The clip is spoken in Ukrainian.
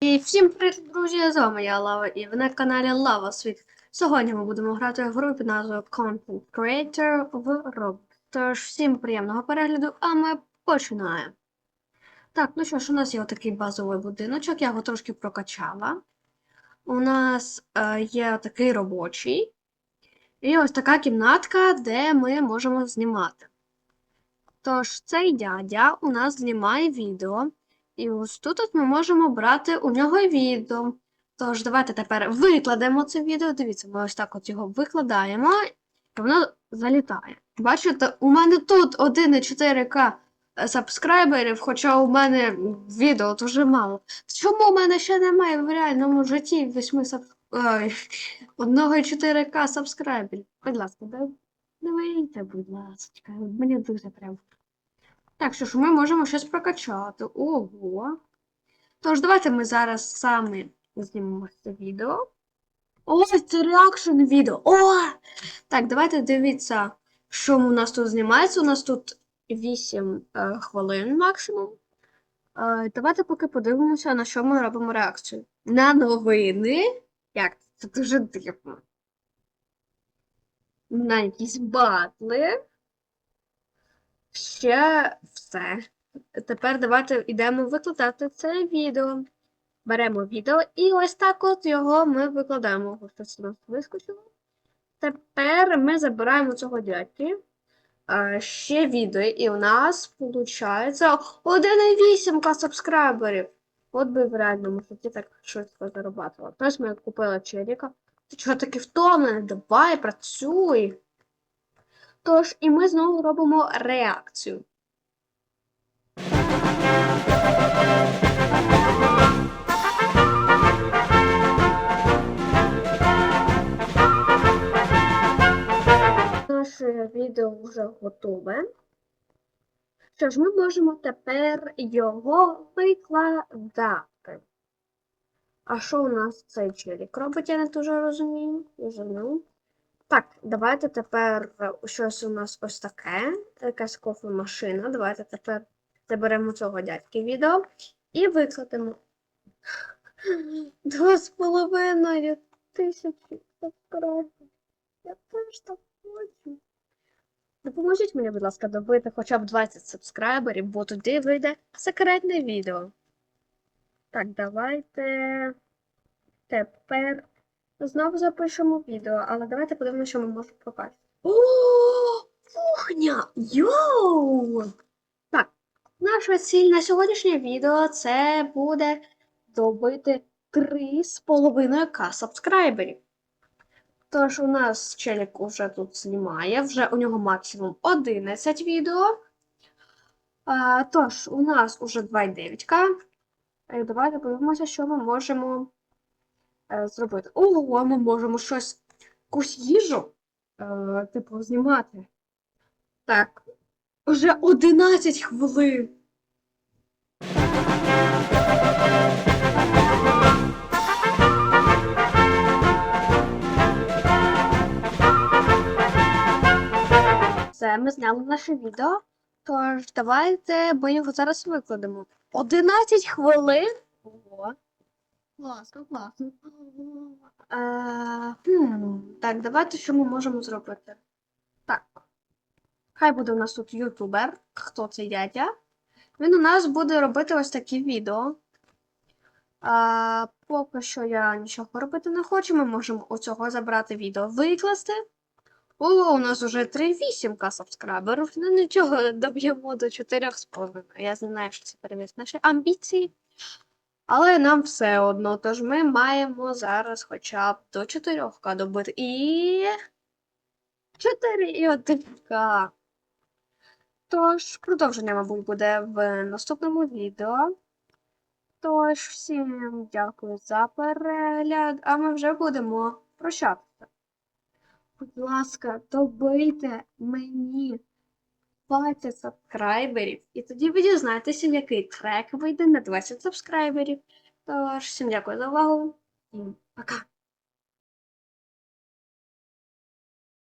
І всім привіт, друзі! З вами я Лава і ви на каналі Лава Світ. Сьогодні ми будемо грати в гру під назвою Content Creator в Roblox. Тож всім приємного перегляду, а ми починаємо. Так, ну що ж, у нас є отакий базовий будиночок, я його трошки прокачала. У нас е, є такий робочий. І ось така кімнатка, де ми можемо знімати. Тож цей дядя у нас знімає відео. І ось тут от ми можемо брати у нього відео. Тож, давайте тепер викладемо це відео. Дивіться, ми ось так от його викладаємо, і воно залітає. Бачите, у мене тут 1,4К сабскрайберів, хоча у мене відео дуже мало. Чому у мене ще немає в реальному житті 8 саб... Ой, 1,4К сабскрайберів? Будь ласка, давайте, будь ласка, мені дуже треба. Так, що ж, ми можемо щось прокачати. Ого. Тож, давайте ми зараз саме знімемо це відео. Ось це реакшн відео. О! Так, давайте дивіться, що у нас тут знімається. У нас тут 8 е, хвилин максимум. Е, давайте поки подивимося, на що ми робимо реакцію. На новини. Як? Це дуже дивно. На якісь батли. Ще все. Тепер давайте йдемо викладати це відео. Беремо відео і ось так от його ми викладаємо. Ось у нас вискочило. Тепер ми забираємо цього дядьки. Ще відео, і у нас виходить 1,8к сабскрайберів. От би в реальному житті так швидко зарабатувала. Тож ми купили челіка. Ти чого таки втомлений? Давай, працюй. Тож, і ми знову робимо реакцію. Наше відео вже готове. Що ж, ми можемо тепер його викладати. А що у нас цей челік робить, я не дуже розумію. Вже ну. Так, давайте тепер е, щось у нас ось таке. Якась кофемашина. Давайте тепер заберемо цього дядьки відео і викладемо. Два з половиною тисячі сабскрайберів. Я теж так хочу. Допоможіть мені, будь ласка, добити хоча б 20 сабскрайберів, бо тоді вийде секретне відео. Так, давайте тепер Знову запишемо відео, але давайте подивимося, що ми можемо побачити. О, кухня! Йоу! Так, наша ціль на сьогоднішнє відео це буде добити 3,5к сабскрайберів. Тож у нас челік уже тут знімає, вже у нього максимум 11 відео. А, Тож, у нас уже 2,9к. Е, Давайте подивимося, що ми можемо зробити. Ого, ми можемо щось, якусь їжу, е, типу, знімати. Так, вже 11 хвилин. Все, ми зняли наше відео. Тож, давайте ми його зараз викладемо. 11 хвилин. Ого. Класно, класно. Е, хм, так, давайте що ми можемо зробити. Так. Хай буде у нас тут ютубер. Хто цей дядя? Він у нас буде робити ось такі відео. А, поки що я нічого робити не хочу. Ми можемо у цього забрати відео, викласти. О, у нас уже 3,8к сабскрайберів. Ну нічого, доб'ємо до 4,5. Я знаю, що це перевіз наші амбіції. Але нам все одно, тож ми маємо зараз хоча б до 4К добити. І 4,1К. Тож, продовження, мабуть, буде в наступному відео. Тож, всім дякую за перегляд, а ми вже будемо прощатися. Будь ласка, добийте мені 20 сабскрайберів, і тоді ви дізнаєтеся, який трек вийде на 20 сабскрайберів. Тож, всім дякую за увагу і пока!